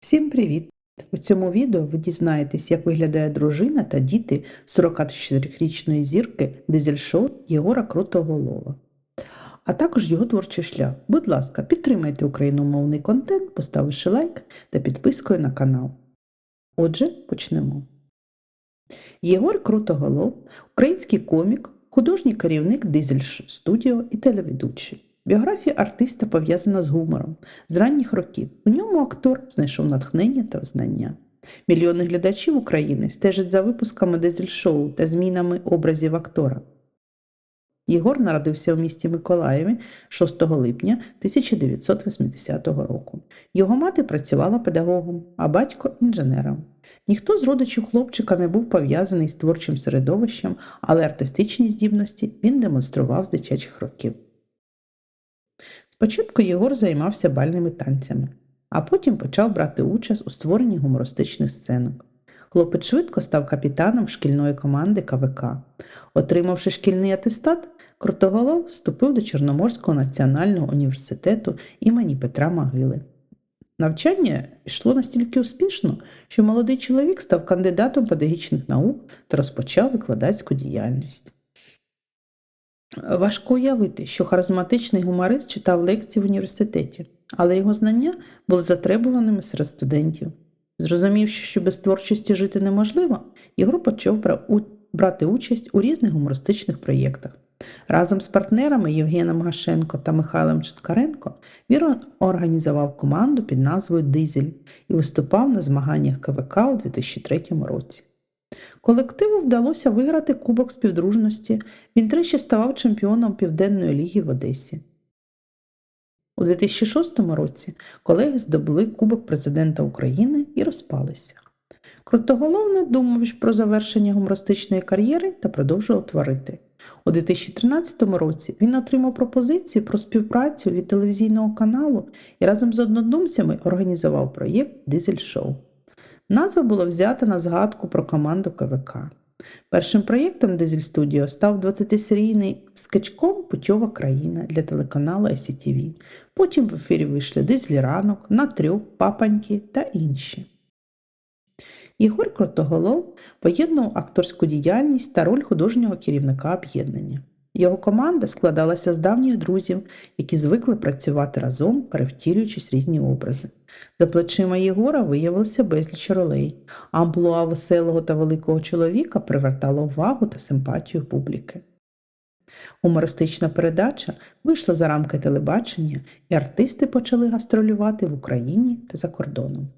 Всім привіт! У цьому відео ви дізнаєтесь, як виглядає дружина та діти 44-річної зірки дизель-шоу Єгора Крутоголова, а також його творчий шлях. Будь ласка, підтримайте україномовний контент, поставивши лайк та підпискою на канал. Отже, почнемо. Єгор Крутоголов український комік, художній керівник Дизель Студіо і телеведучий. Біографія артиста пов'язана з гумором з ранніх років. У ньому актор знайшов натхнення та взнання. Мільйони глядачів України стежать за випусками дизель-шоу та змінами образів актора. Єгор народився у місті Миколаєві 6 липня 1980 року. Його мати працювала педагогом, а батько інженером. Ніхто з родичів хлопчика не був пов'язаний з творчим середовищем, але артистичні здібності він демонстрував з дитячих років. Спочатку Єгор займався бальними танцями, а потім почав брати участь у створенні гумористичних сценок. Хлопець швидко став капітаном шкільної команди КВК. Отримавши шкільний атестат, Крутоголов вступив до Чорноморського національного університету імені Петра Могили. Навчання йшло настільки успішно, що молодий чоловік став кандидатом педагогічних наук та розпочав викладацьку діяльність. Важко уявити, що харизматичний гуморист читав лекції в університеті, але його знання були затребуваними серед студентів. Зрозумівши, що без творчості жити неможливо, Єгор почав брати участь у різних гумористичних проєктах. Разом з партнерами Євгеном Гашенко та Михайлом Чуткаренко він організував команду під назвою Дизель і виступав на змаганнях КВК у 2003 році. Колективу вдалося виграти Кубок співдружності. Він тричі ставав чемпіоном Південної ліги в Одесі. У 2006 році колеги здобули Кубок президента України і розпалися. Крутоголов не думав про завершення гумористичної кар'єри та продовжував творити. У 2013 році він отримав пропозицію про співпрацю від телевізійного каналу і разом з однодумцями організував проєкт Дизель Шоу. Назва була взята на згадку про команду КВК. Першим проєктом Дизель Студіо став 20-серійний скетчком Путьова країна для телеканалу ICTV. Потім в ефірі вийшли Дизель ранок, Натрюк, Папаньки та інші. Єгор Кротоголов поєднував акторську діяльність та роль художнього керівника об'єднання. Його команда складалася з давніх друзів, які звикли працювати разом, перевтілюючись різні образи. За плечима Єгора виявилося безліч ролей, амплуа веселого та великого чоловіка привертало увагу та симпатію публіки. Гумористична передача вийшла за рамки телебачення, і артисти почали гастролювати в Україні та за кордоном.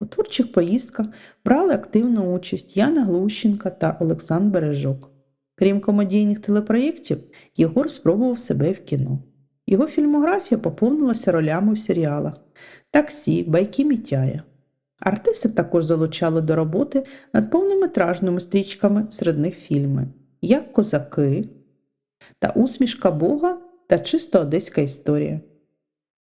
У творчих поїздках брали активну участь Яна Глущенка та Олександр Бережок. Крім комедійних телепроєктів, Єгор спробував себе в кіно. Його фільмографія поповнилася ролями в серіалах Таксі, Байки Мітяя. Артисти також залучали до роботи над повнометражними стрічками серед них фільми Як козаки та Усмішка Бога та Чисто Одеська історія.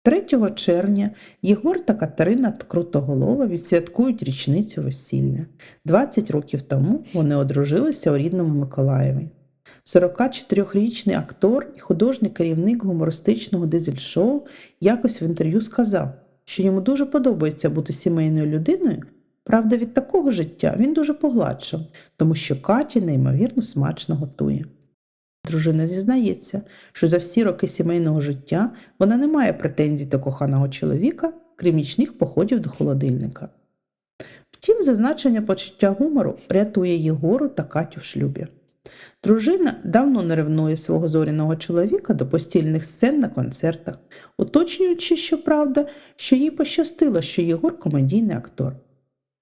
3 червня Єгор та Катерина Крутоголова відсвяткують річницю весілля. 20 років тому вони одружилися у рідному Миколаєві. 44-річний актор і художній керівник гумористичного дизель-шоу якось в інтерв'ю сказав, що йому дуже подобається бути сімейною людиною. Правда, від такого життя він дуже погладшав, тому що Катя неймовірно смачно готує. Дружина зізнається, що за всі роки сімейного життя вона не має претензій до коханого чоловіка, крім нічних походів до холодильника. Втім, зазначення почуття гумору рятує Єгору та Катю в шлюбі. Дружина давно не ревнує свого зоряного чоловіка до постільних сцен на концертах, уточнюючи, щоправда, що їй пощастило, що Єгор комедійний актор.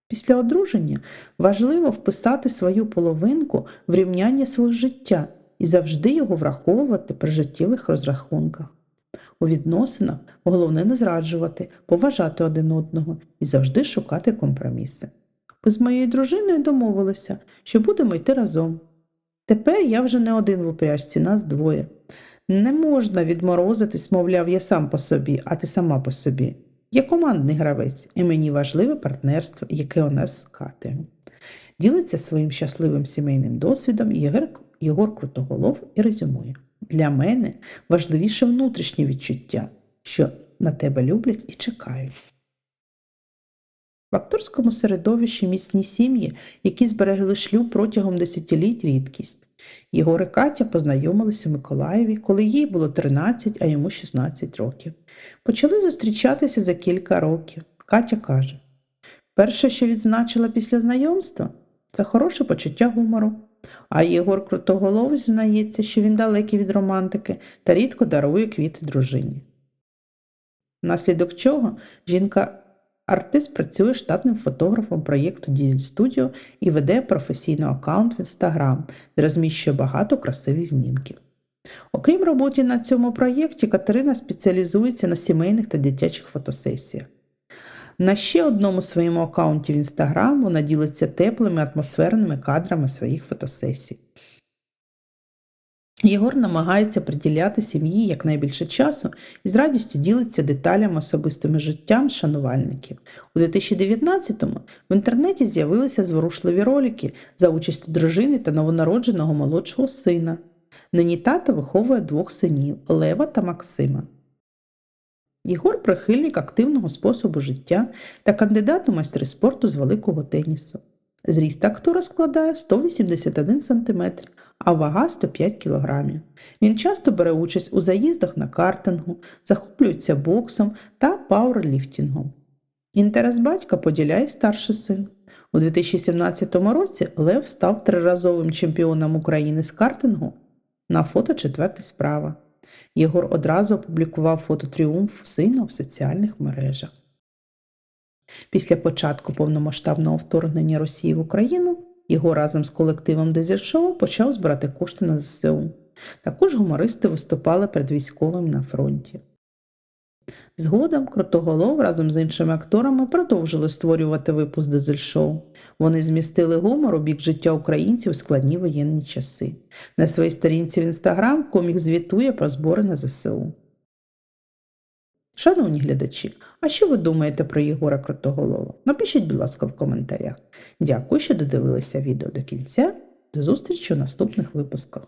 Після одруження важливо вписати свою половинку в рівняння свого життя і завжди його враховувати при життєвих розрахунках. У відносинах головне не зраджувати, поважати один одного і завжди шукати компроміси. Ми з моєю дружиною домовилися, що будемо йти разом. Тепер я вже не один в упряжці, нас двоє. Не можна відморозитись, мовляв, я сам по собі, а ти сама по собі. Я командний гравець, і мені важливе партнерство, яке у нас з Катею. Ділиться своїм щасливим сімейним досвідом Єгор, Єгор Крутоголов і резюмує. Для мене важливіше внутрішнє відчуття, що на тебе люблять і чекають. В акторському середовищі міцні сім'ї, які зберегли шлюб протягом десятиліть рідкість. Єгор і Катя познайомилися у Миколаєві, коли їй було 13, а йому 16 років. Почали зустрічатися за кілька років. Катя каже: перше, що відзначила після знайомства, це хороше почуття гумору. А Єгор Крутоголов знається, що він далекий від романтики та рідко дарує квіти дружині. Внаслідок чого жінка артист працює штатним фотографом проєкту Дізель Studio і веде професійний аккаунт в Instagram, де розміщує багато красивих знімків. Окрім роботи на цьому проєкті, Катерина спеціалізується на сімейних та дитячих фотосесіях. На ще одному своєму аккаунті в Instagram вона ділиться теплими атмосферними кадрами своїх фотосесій. Єгор намагається приділяти сім'ї якнайбільше часу і з радістю ділиться деталями особистими життям шанувальників. У 2019-му в інтернеті з'явилися зворушливі ролики за участю дружини та новонародженого молодшого сина. Нині тато виховує двох синів Лева та Максима. Єгор прихильник активного способу життя та кандидат у майстри спорту з великого тенісу. Зріст актора складає 181 см, а вага 105 кг. Він часто бере участь у заїздах на картингу, захоплюється боксом та пауерліфтингом. Інтерес батька поділяє старший син. У 2017 році Лев став триразовим чемпіоном України з картингу. На фото четверта справа. Єгор одразу опублікував фото тріумфу сина в соціальних мережах. Після початку повномасштабного вторгнення Росії в Україну його разом з колективом Дезершоу почав збирати кошти на ЗСУ. Також гумористи виступали перед військовим на фронті. Згодом Крутоголов разом з іншими акторами продовжили створювати випуск Дизель-шоу. Вони змістили гумор у бік життя українців у складні воєнні часи. На своїй сторінці в інстаграм комік звітує про збори на ЗСУ. Шановні глядачі, а що ви думаєте про Єгора Крутоголова? Напишіть, будь ласка, в коментарях. Дякую, що додивилися відео до кінця. До зустрічі у наступних випусках.